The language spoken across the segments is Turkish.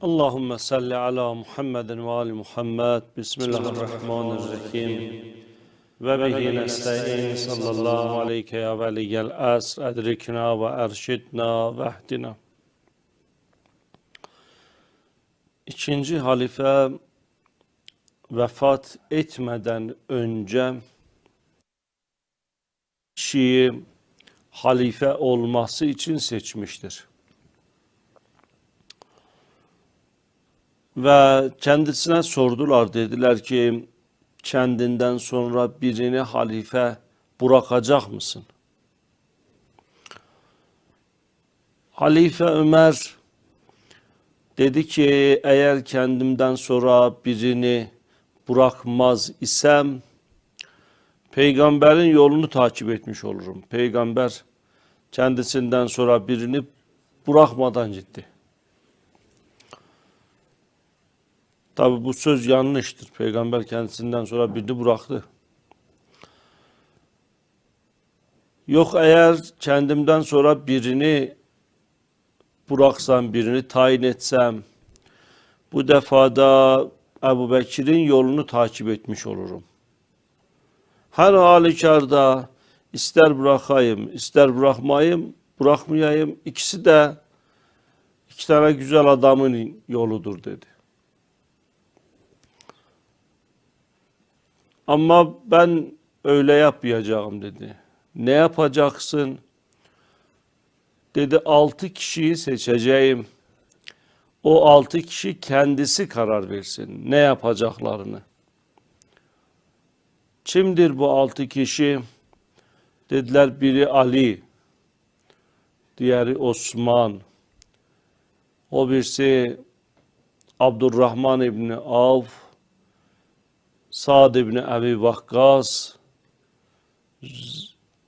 Allahümme salli ala Muhammedin ve ali Muhammed. Bismillahirrahmanirrahim. Ve bihi nesta'in sallallahu aleyke ya veliyyel asr edrikna ve erşidna ve. İkinci halife vefat etmeden önce kişiyi halife olması için seçmiştir. Ve kendisine sordular dediler ki kendinden sonra birini halife bırakacak mısın? Halife Ömer dedi ki eğer kendimden sonra birini bırakmaz isem peygamberin yolunu takip etmiş olurum. Peygamber kendisinden sonra birini bırakmadan gitti. Tabi bu söz yanlıştır. Peygamber kendisinden sonra birini bıraktı. Yok eğer kendimden sonra birini bıraksam, birini tayin etsem, bu defada Ebu Bekir'in yolunu takip etmiş olurum. Her halükarda ister bırakayım, ister bırakmayayım, bırakmayayım, ikisi de iki tane güzel adamın yoludur dedi. Ama ben öyle yapmayacağım dedi. Ne yapacaksın? Dedi altı kişiyi seçeceğim. O altı kişi kendisi karar versin ne yapacaklarını. Kimdir bu altı kişi? Dediler biri Ali, diğeri Osman, o birisi Abdurrahman İbni Avf, Sa'd İbni Ebi Vakkas,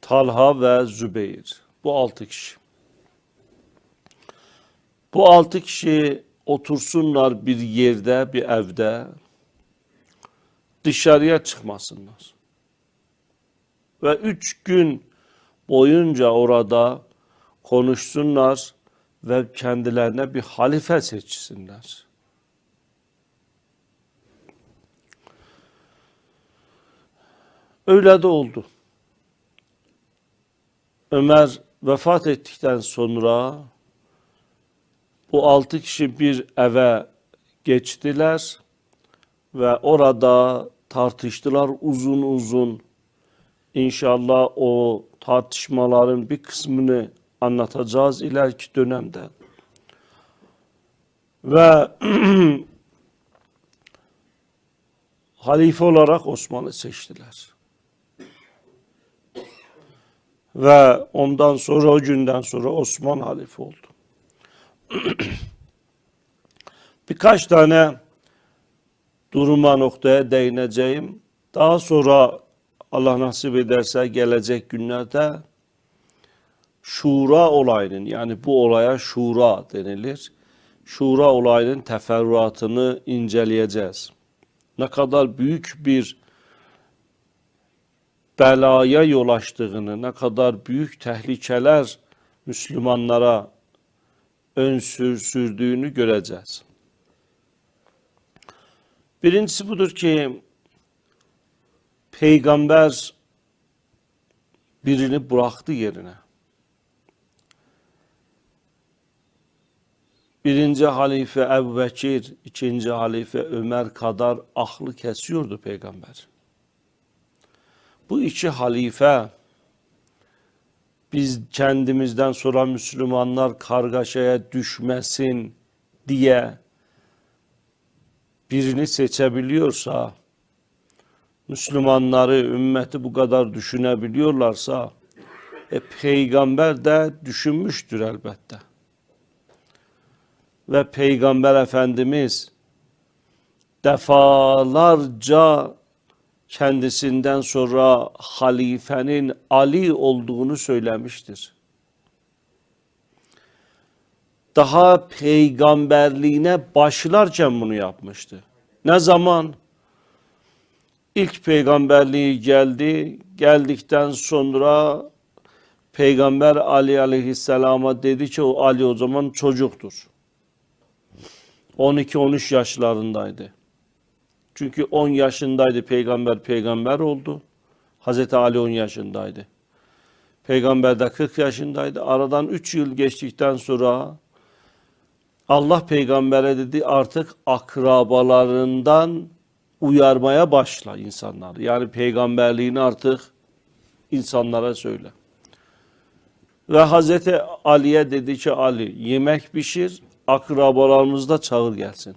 Talha ve Zübeyir. Bu altı kişi. Bu altı kişi otursunlar bir yerde, bir evde. Dışarıya çıkmasınlar. Ve üç gün boyunca orada konuşsunlar ve kendilerine bir halife seçsinler. De oldu. Ömer vefat ettikten sonra bu altı kişi bir eve geçtiler ve orada tartıştılar uzun uzun. İnşallah o tartışmaların bir kısmını anlatacağız ileriki dönemde. Ve halife olarak Osman'ı seçtiler. Ve ondan sonra o günden sonra Osman halife oldu. Birkaç tane duruma noktaya değineceğim. Daha sonra Allah nasip ederse gelecek günlerde şura olayının yani bu olaya şura denilir. Şura olayının teferruatını inceleyeceğiz. Ne kadar büyük bir belaya yol açtığını, ne kadar büyük tehlikeler Müslümanlara ön sür, sürdüğünü göreceğiz. Birincisi budur ki peygamber birini bıraktı yerine. Birinci halife Ebu Bekir, ikinci halife Ömer kadar aklı kesiyordu peygamber. Bu iki halife biz kendimizden sonra Müslümanlar kargaşaya düşmesin diye birini seçebiliyorsa, Müslümanları, ümmeti bu kadar düşünebiliyorlarsa, e, peygamber de düşünmüştür elbette. Ve peygamber efendimiz defalarca kendisinden sonra halifenin Ali olduğunu söylemiştir. Daha peygamberliğine başlarken bunu yapmıştı. Ne zaman? İlk peygamberliği geldi. Geldikten sonra Peygamber Ali aleyhisselama dedi ki o Ali o zaman çocuktur. 12-13 yaşlarındaydı. Çünkü 10 yaşındaydı peygamber peygamber oldu. Hazreti Ali 10 yaşındaydı. Peygamber de 40 yaşındaydı. Aradan 3 yıl geçtikten sonra Allah peygambere dedi artık akrabalarından uyarmaya başla insanları. Yani peygamberliğini artık insanlara söyle. Ve Hazreti Ali'ye dedi ki Ali yemek pişir, akrabalarımız da çağır gelsin.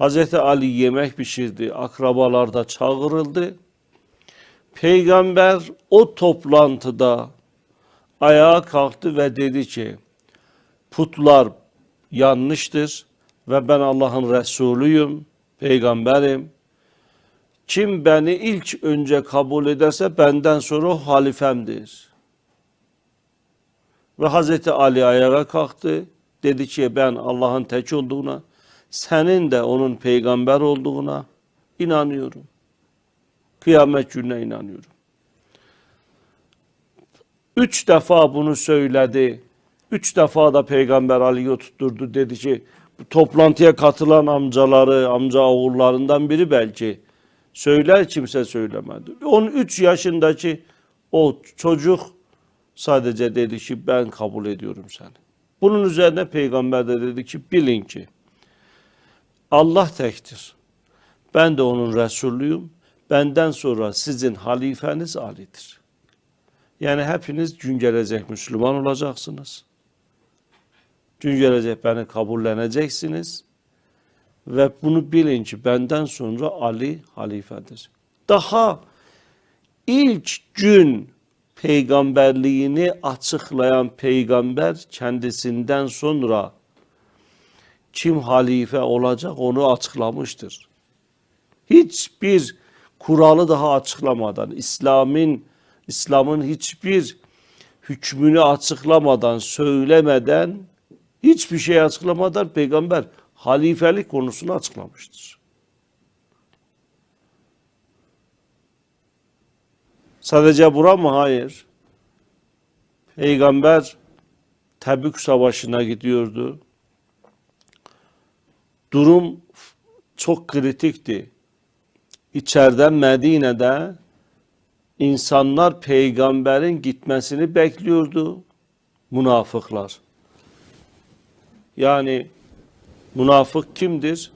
Hazreti Ali yemek pişirdi, akrabalar da çağırıldı. Peygamber o toplantıda ayağa kalktı ve dedi ki putlar yanlıştır ve ben Allah'ın Resulüyüm, peygamberim. Kim beni ilk önce kabul ederse benden sonra o halifemdir. Ve Hazreti Ali ayağa kalktı. Dedi ki ben Allah'ın tek olduğuna, senin de onun peygamber olduğuna inanıyorum. Kıyamet gününe inanıyorum. Üç defa bunu söyledi. Üç defa da Peygamber Ali'yi tutturdu. Dedi ki toplantıya katılan amcaları, amca oğullarından biri belki söyler kimse söylemedi. 13 yaşındaki o çocuk sadece dedi ki ben kabul ediyorum seni. Bunun üzerine peygamber de dedi ki bilin ki Allah tektir. Ben de onun Resulüyüm. Benden sonra sizin halifeniz Ali'dir. Yani hepiniz gün gelecek Müslüman olacaksınız. Gün gelecek beni kabulleneceksiniz. Ve bunu bilin ki benden sonra Ali halifedir. Daha ilk gün peygamberliğini açıklayan peygamber kendisinden sonra kim halife olacak onu açıklamıştır. Hiçbir kuralı daha açıklamadan, İslam'ın İslam'ın hiçbir hükmünü açıklamadan, söylemeden, hiçbir şey açıklamadan peygamber halifelik konusunu açıklamıştır. Sadece bura mı? Hayır. Peygamber Tebük Savaşı'na gidiyordu. Durum çok kritikti. İçeriden Medine'de insanlar peygamberin gitmesini bekliyordu. Münafıklar. Yani münafık kimdir?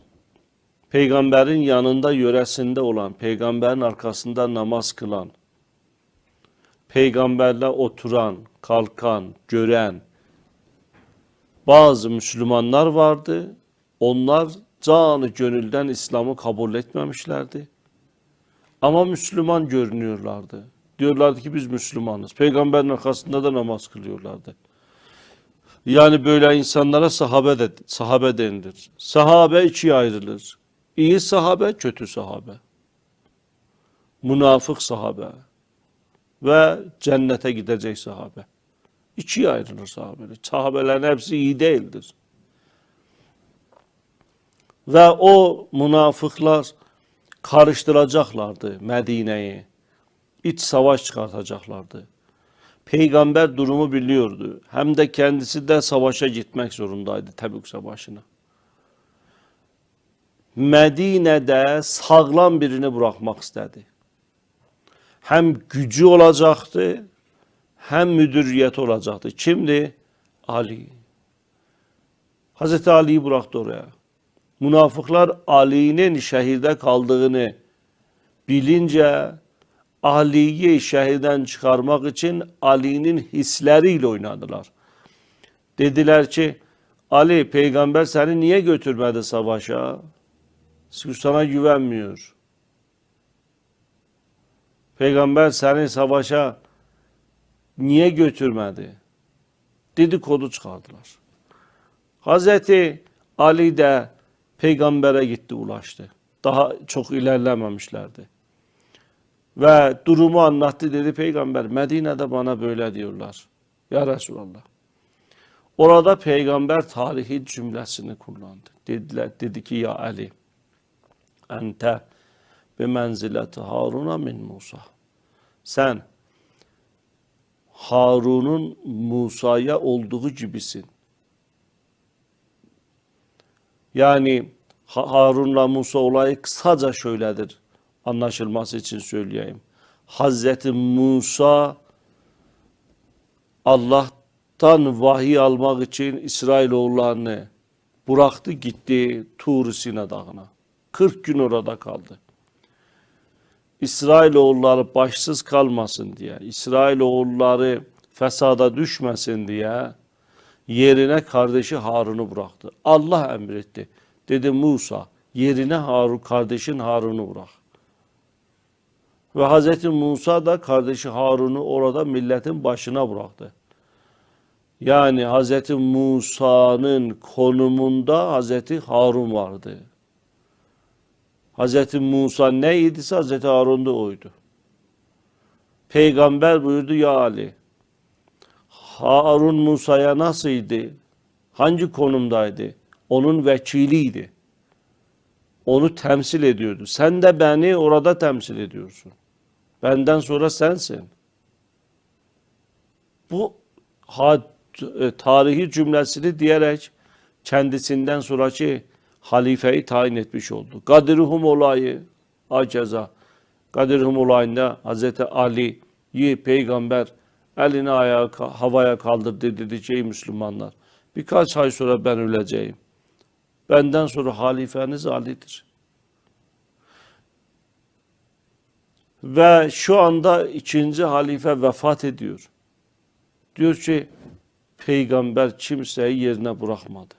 Peygamberin yanında yöresinde olan, peygamberin arkasında namaz kılan, peygamberle oturan, kalkan, gören bazı Müslümanlar vardı. Onlar canı gönülden İslam'ı kabul etmemişlerdi. Ama Müslüman görünüyorlardı. Diyorlardı ki biz Müslümanız. Peygamberin arkasında da namaz kılıyorlardı. Yani böyle insanlara sahabe de, sahabe denilir. Sahabe ikiye ayrılır. İyi sahabe, kötü sahabe. Münafık sahabe ve cennete gidecek sahabe. İkiye ayrılır sahabeler. Sahabelerin hepsi iyi değildir. Ve o münafıklar karıştıracaklardı Medine'yi. İç savaş çıkartacaklardı. Peygamber durumu biliyordu. Hem de kendisi de savaşa gitmek zorundaydı Tebük Savaşı'na. Medine'de sağlam birini bırakmak istedi. Hem gücü olacaktı, hem müdüriyet olacaktı. Kimdi? Ali. Hazreti Ali'yi bıraktı oraya. Münafıklar Ali'nin şehirde kaldığını bilince Ali'yi şehirden çıkarmak için Ali'nin hisleriyle oynadılar. Dediler ki Ali peygamber seni niye götürmedi savaşa? Çünkü sana güvenmiyor. Peygamber seni savaşa niye götürmedi? Dedikodu çıkardılar. Hazreti Ali de peygambere gitti ulaştı. Daha çok ilerlememişlerdi. Ve durumu anlattı dedi peygamber. Medine'de bana böyle diyorlar. Ya Resulallah. Orada peygamber tarihi cümlesini kullandı. Dediler, dedi ki ya Ali ente bi menzileti Harun'a min Musa. Sen Harun'un Musa'ya olduğu gibisin. Yani Ha- Harun'la Musa olayı kısaca şöyledir. Anlaşılması için söyleyeyim. Hazreti Musa Allah'tan vahiy almak için İsrailoğullarını bıraktı gitti Tur Sina Dağı'na. 40 gün orada kaldı. İsrailoğulları başsız kalmasın diye, İsrailoğulları fesada düşmesin diye yerine kardeşi Harun'u bıraktı. Allah emretti. Dedi Musa yerine Harun kardeşin Harun'u bırak. Ve Hazreti Musa da kardeşi Harun'u orada milletin başına bıraktı. Yani Hazreti Musa'nın konumunda Hazreti Harun vardı. Hazreti Musa neydiyse Hazreti Harun da oydu. Peygamber buyurdu ya Ali. Harun Musa'ya nasıldı? Hangi konumdaydı? Onun vekiliydi. Onu temsil ediyordu. Sen de beni orada temsil ediyorsun. Benden sonra sensin. Bu e, tarihi cümlesini diyerek kendisinden sonraki halifeyi tayin etmiş oldu. Kadirhum olayı aceza. Kadirhum olayında Hazreti Ali'yi peygamber elini ayağı havaya kaldırdı dedi "Ey Müslümanlar birkaç ay sonra ben öleceğim. Benden sonra halifeniz Ali'dir. Ve şu anda ikinci halife vefat ediyor. Diyor ki peygamber kimseyi yerine bırakmadı.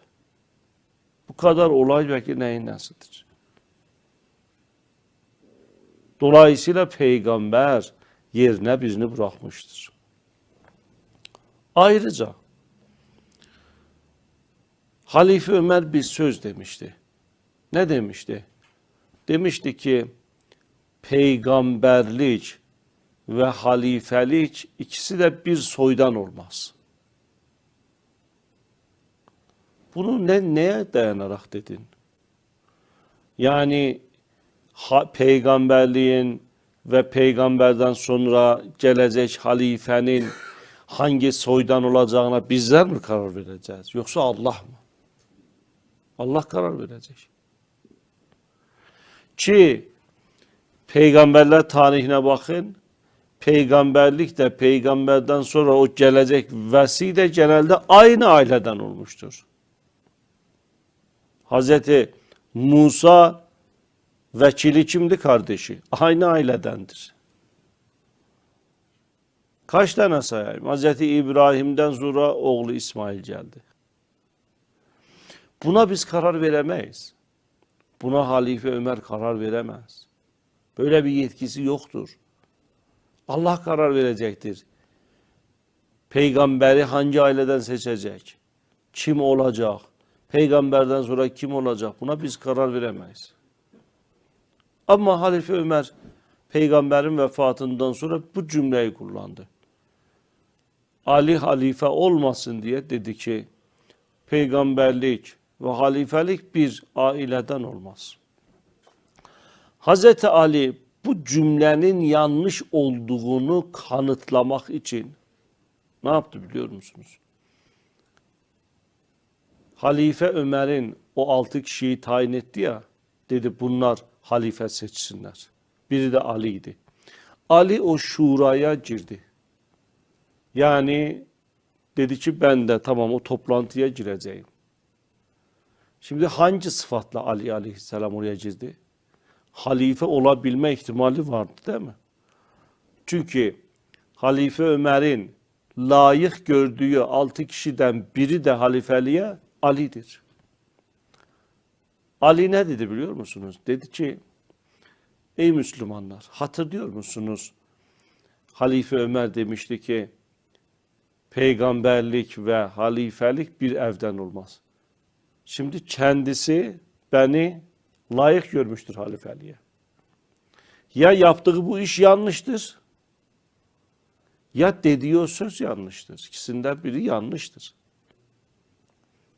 Bu kadar olay belki neyin nesidir? Dolayısıyla peygamber yerine birini bırakmıştır. Ayrıca Halife Ömer bir söz demişti. Ne demişti? Demişti ki peygamberlik ve halifelik ikisi de bir soydan olmaz. Bunu ne neye dayanarak dedin? Yani ha, peygamberliğin ve peygamberden sonra gelecek halifenin hangi soydan olacağına bizler mi karar vereceğiz? Yoksa Allah mı? Allah karar verecek. Ki peygamberler tarihine bakın. Peygamberlik de peygamberden sonra o gelecek vesi de genelde aynı aileden olmuştur. Hazreti Musa vekili kimdi kardeşi? Aynı ailedendir. Kaç tane sayayım? Hazreti İbrahim'den sonra oğlu İsmail geldi. Buna biz karar veremeyiz. Buna Halife Ömer karar veremez. Böyle bir yetkisi yoktur. Allah karar verecektir. Peygamberi hangi aileden seçecek? Kim olacak? Peygamberden sonra kim olacak? Buna biz karar veremeyiz. Ama Halife Ömer peygamberin vefatından sonra bu cümleyi kullandı. Ali halife olmasın diye dedi ki peygamberlik ve halifelik bir aileden olmaz. Hazreti Ali bu cümlenin yanlış olduğunu kanıtlamak için ne yaptı biliyor musunuz? Halife Ömer'in o altı kişiyi tayin etti ya, dedi bunlar halife seçsinler. Biri de Ali'ydi. Ali o şuraya girdi. Yani dedi ki ben de tamam o toplantıya gireceğim. Şimdi hangi sıfatla Ali aleyhisselam oraya girdi? Halife olabilme ihtimali vardı değil mi? Çünkü Halife Ömer'in layık gördüğü altı kişiden biri de halifeliğe Ali'dir. Ali ne dedi biliyor musunuz? Dedi ki ey Müslümanlar hatırlıyor musunuz? Halife Ömer demişti ki peygamberlik ve halifelik bir evden olmaz. Şimdi kendisi beni layık görmüştür halifeliğe. Ya yaptığı bu iş yanlıştır ya dediği o söz yanlıştır. İkisinden biri yanlıştır.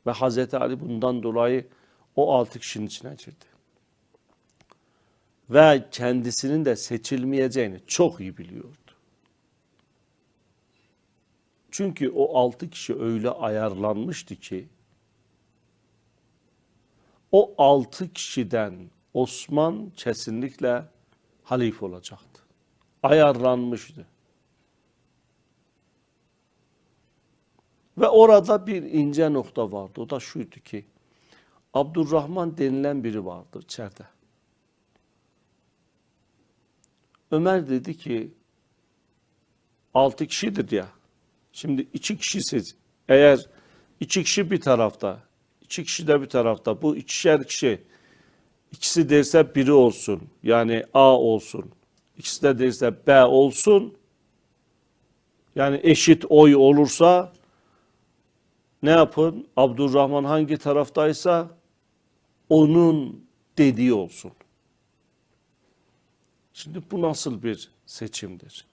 Ve Hazreti Ali bundan dolayı o altı kişinin içine girdi. Ve kendisinin de seçilmeyeceğini çok iyi biliyordu. Çünkü o altı kişi öyle ayarlanmıştı ki o altı kişiden Osman kesinlikle halife olacaktı. Ayarlanmıştı. Ve orada bir ince nokta vardı. O da şuydu ki Abdurrahman denilen biri vardı içeride. Ömer dedi ki altı kişidir ya. Şimdi iki kişisiz. Eğer iki kişi bir tarafta, iki kişi de bir tarafta. Bu ikişer kişi. İkisi derse biri olsun. Yani A olsun. İkisi de derse B olsun. Yani eşit oy olursa ne yapın? Abdurrahman hangi taraftaysa onun dediği olsun. Şimdi bu nasıl bir seçimdir?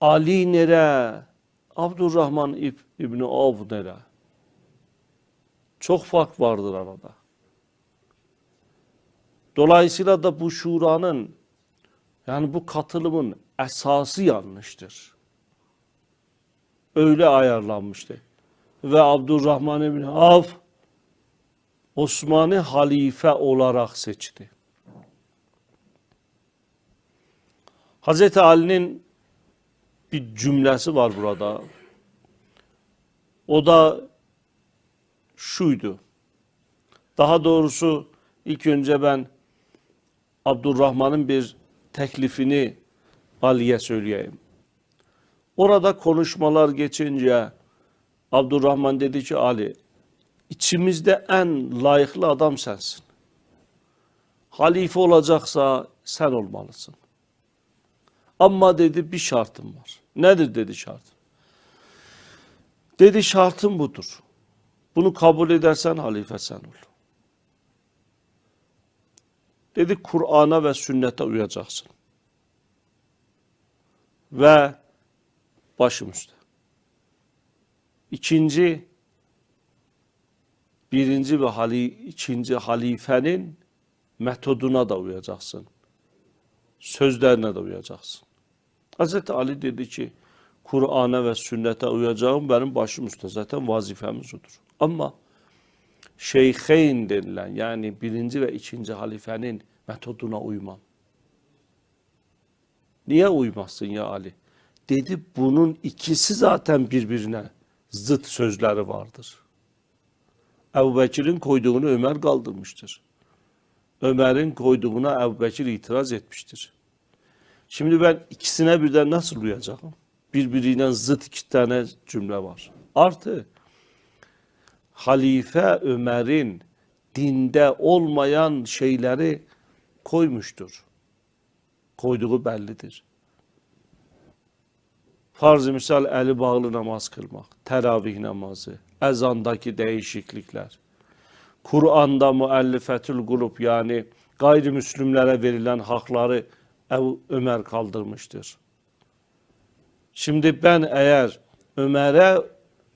Ali nere? Abdurrahman İb İbni Avf nere? Çok fark vardır arada. Dolayısıyla da bu şuranın yani bu katılımın esası yanlıştır. Öyle ayarlanmıştı. Ve Abdurrahman İbni Avf Osman'ı halife olarak seçti. Hazreti Ali'nin bir cümlesi var burada. O da şuydu. Daha doğrusu ilk önce ben Abdurrahman'ın bir teklifini Ali'ye söyleyeyim. Orada konuşmalar geçince Abdurrahman dedi ki Ali içimizde en layıklı adam sensin. Halife olacaksa sen olmalısın. Ama dedi bir şartım var. Nedir dedi şartım? Dedi şartım budur. Bunu kabul edersen halife sen ol. Dedi Kur'an'a ve sünnete uyacaksın. Ve başım üstte. İkinci, birinci ve hali, ikinci halifenin metoduna da uyacaksın. Sözlerine de uyacaksın. Hazreti Ali dedi ki, Kur'an'a ve sünnete uyacağım benim başım üstte. Zaten vazifemiz odur. Ama şeyheyn denilen yani birinci ve ikinci halifenin metoduna uymam. Niye uymazsın ya Ali? Dedi bunun ikisi zaten birbirine zıt sözleri vardır. Ebu Bekir'in koyduğunu Ömer kaldırmıştır. Ömer'in koyduğuna Ebu Bekir itiraz etmiştir. Şimdi ben ikisine birden nasıl uyacağım? Birbiriyle zıt iki tane cümle var. Artı Halife Ömer'in dinde olmayan şeyleri koymuştur. Koyduğu bellidir. Farz-ı misal eli bağlı namaz kılmak, teravih namazı, ezandaki değişiklikler, Kur'an'da müellifetül grup yani gayrimüslimlere verilen hakları Ebu Ömer kaldırmıştır. Şimdi ben eğer Ömer'e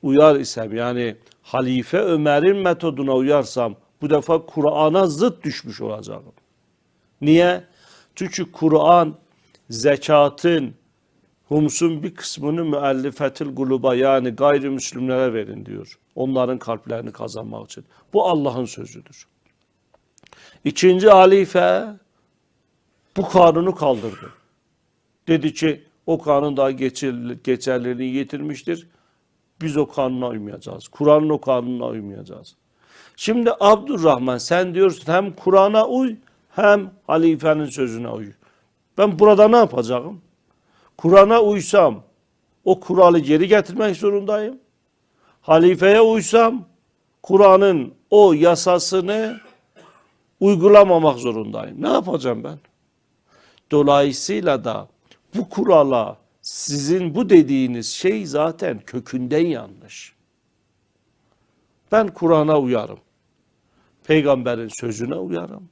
uyar isem yani Halife Ömer'in metoduna uyarsam bu defa Kur'an'a zıt düşmüş olacağım. Niye? Çünkü Kur'an zekatın, humsun bir kısmını müellifetil guluba yani gayrimüslimlere verin diyor. Onların kalplerini kazanmak için. Bu Allah'ın sözüdür. İkinci halife bu kanunu kaldırdı. Dedi ki o kanun daha geçerliliğini yitirmiştir. Biz o kanuna uymayacağız. Kur'an'ın o kanununa uymayacağız. Şimdi Abdurrahman sen diyorsun hem Kur'an'a uy hem halifenin sözüne uy. Ben burada ne yapacağım? Kur'an'a uysam o kuralı geri getirmek zorundayım. Halifeye uysam Kur'an'ın o yasasını uygulamamak zorundayım. Ne yapacağım ben? Dolayısıyla da bu kurala sizin bu dediğiniz şey zaten kökünden yanlış. Ben Kur'an'a uyarım. Peygamberin sözüne uyarım.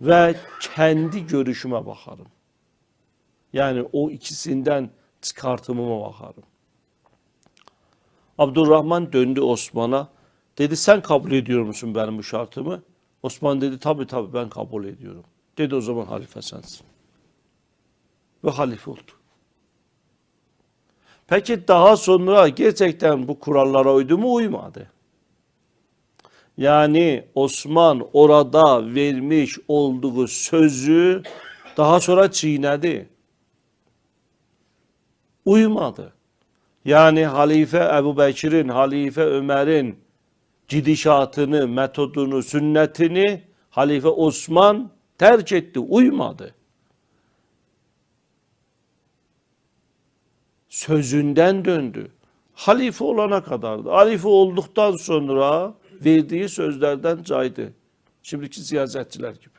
Ve kendi görüşüme bakarım. Yani o ikisinden çıkartımıma bakarım. Abdurrahman döndü Osman'a. Dedi sen kabul ediyor musun benim bu şartımı? Osman dedi tabii tabii ben kabul ediyorum. Dedi o zaman halife sensin. Ve halife oldu. Peki daha sonra gerçekten bu kurallara uydu mu uymadı. Yani Osman orada vermiş olduğu sözü daha sonra çiğnedi. Uymadı. Yani Halife Ebu Bekir'in, Halife Ömer'in gidişatını, metodunu, sünnetini Halife Osman terk etti, uymadı. Sözünden döndü. Halife olana kadardı. Halife olduktan sonra verdiği sözlerden caydı. Şimdiki siyasetçiler gibi.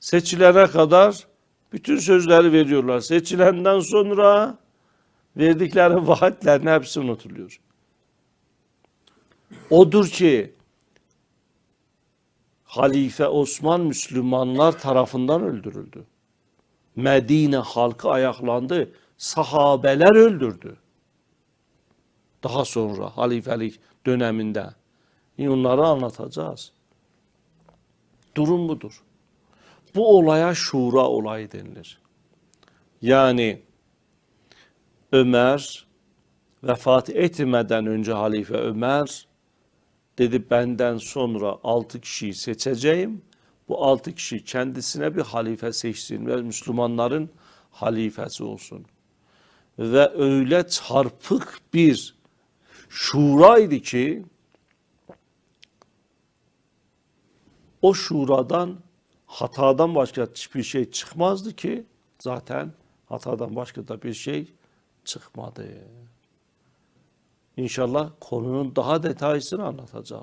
Seçilene kadar bütün sözleri veriyorlar. Seçilenden sonra verdikleri vaatlerin hepsi unutuluyor. Odur ki Halife Osman Müslümanlar tarafından öldürüldü. Medine halkı ayaklandı. Sahabeler öldürdü. Daha sonra halifelik döneminde. Onları anlatacağız. Durum budur. Bu olaya şura olayı denilir. Yani Ömer vefat etmeden önce Halife Ömer dedi benden sonra altı kişiyi seçeceğim. Bu altı kişi kendisine bir halife seçsin ve Müslümanların halifesi olsun. Ve öyle çarpık bir şuraydı ki o şuradan hatadan başka hiçbir şey çıkmazdı ki zaten hatadan başka da bir şey çıkmadı. İnşallah konunun daha detaysını anlatacağız.